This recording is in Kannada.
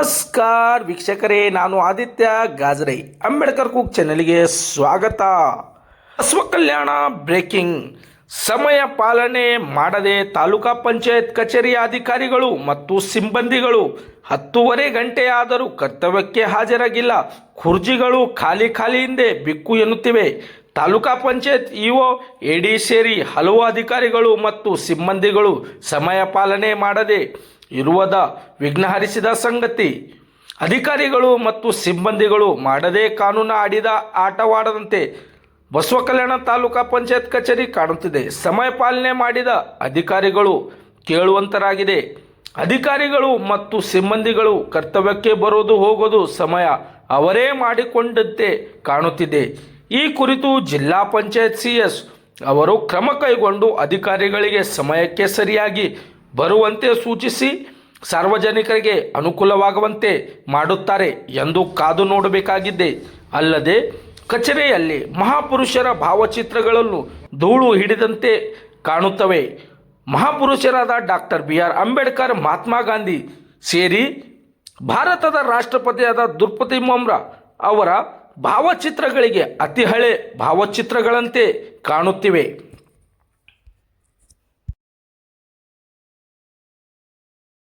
ನಮಸ್ಕಾರ ವೀಕ್ಷಕರೇ, ನಾನು ಆದಿತ್ಯ ಗಾಜರೈ, ಅಂಬೇಡ್ಕರ್ ಕುಕ್ ಚಾನೆಲ್ಗೆ ಸ್ವಾಗತ. ಅಶ್ವ ಕಲ್ಯಾಣ ಬ್ರೇಕಿಂಗ್, ಸಮಯ ಪಾಲನೆ ಮಾಡದೆ ತಾಲೂಕಾ ಪಂಚಾಯತ್ ಕಚೇರಿಯ ಅಧಿಕಾರಿಗಳು ಮತ್ತು ಸಿಬ್ಬಂದಿಗಳು ಹತ್ತೂವರೆ ಗಂಟೆಯಾದರೂ ಕರ್ತವ್ಯಕ್ಕೆ ಹಾಜರಾಗಿಲ್ಲ. ಕುರ್ಜಿಗಳು ಖಾಲಿ ಖಾಲಿ ಹಿಂದೆ ಬಿಕ್ಕು ಎನ್ನುತ್ತಿವೆ. ತಾಲೂಕಾ ಪಂಚಾಯತ್ ಇಒ ಎಡಿ ಸೇರಿ ಹಲವು ಅಧಿಕಾರಿಗಳು ಮತ್ತು ಸಿಬ್ಬಂದಿಗಳು ಸಮಯ ಪಾಲನೆ ಮಾಡದೆ ಇರುವುದ ವಿಘ್ನಹರಿಸಿದ ಸಂಗತಿ. ಅಧಿಕಾರಿಗಳು ಮತ್ತು ಸಿಬ್ಬಂದಿಗಳು ಮಾಡದೇ ಕಾನೂನು ಆಡಿದ ಆಟವಾಡದಂತೆ ಬಸವ ಕಲ್ಯಾಣ ತಾಲೂಕಾ ಪಂಚಾಯತ್ ಕಚೇರಿ ಕಾಣುತ್ತಿದೆ. ಸಮಯ ಪಾಲನೆ ಮಾಡಿದ ಅಧಿಕಾರಿಗಳು ಕೇಳುವಂತರಾಗಿದೆ. ಅಧಿಕಾರಿಗಳು ಮತ್ತು ಸಿಬ್ಬಂದಿಗಳು ಕರ್ತವ್ಯಕ್ಕೆ ಬರೋದು ಹೋಗೋದು ಸಮಯ ಅವರೇ ಮಾಡಿಕೊಂಡಂತೆ ಕಾಣುತ್ತಿದೆ. ಈ ಕುರಿತು ಜಿಲ್ಲಾ ಪಂಚಾಯತ್ ಸಿ ಎಸ್ ಅವರು ಕ್ರಮ ಕೈಗೊಂಡು ಅಧಿಕಾರಿಗಳಿಗೆ ಸಮಯಕ್ಕೆ ಸರಿಯಾಗಿ ಬರುವಂತೆ ಸೂಚಿಸಿ ಸಾರ್ವಜನಿಕರಿಗೆ ಅನುಕೂಲವಾಗುವಂತೆ ಮಾಡುತ್ತಾರೆ ಎಂದು ಕಾದು ನೋಡಬೇಕಾಗಿದೆ. ಅಲ್ಲದೆ ಕಚೇರಿಯಲ್ಲಿ ಮಹಾಪುರುಷರ ಭಾವಚಿತ್ರಗಳನ್ನು ಧೂಳು ಹಿಡಿದಂತೆ ಕಾಣುತ್ತವೆ. ಮಹಾಪುರುಷರಾದ doctor B R Ambedkar, Mahatma Gandhi ಸೇರಿ ಭಾರತದ ರಾಷ್ಟ್ರಪತಿಯಾದ ದ್ರೌಪದಿ ಮುರ್ಮು ಅವರ ಭಾವಚಿತ್ರಗಳಿಗೆ ಅತಿ ಹಳೆ ಭಾವಚಿತ್ರಗಳಂತೆ ಕಾಣುತ್ತಿವೆ.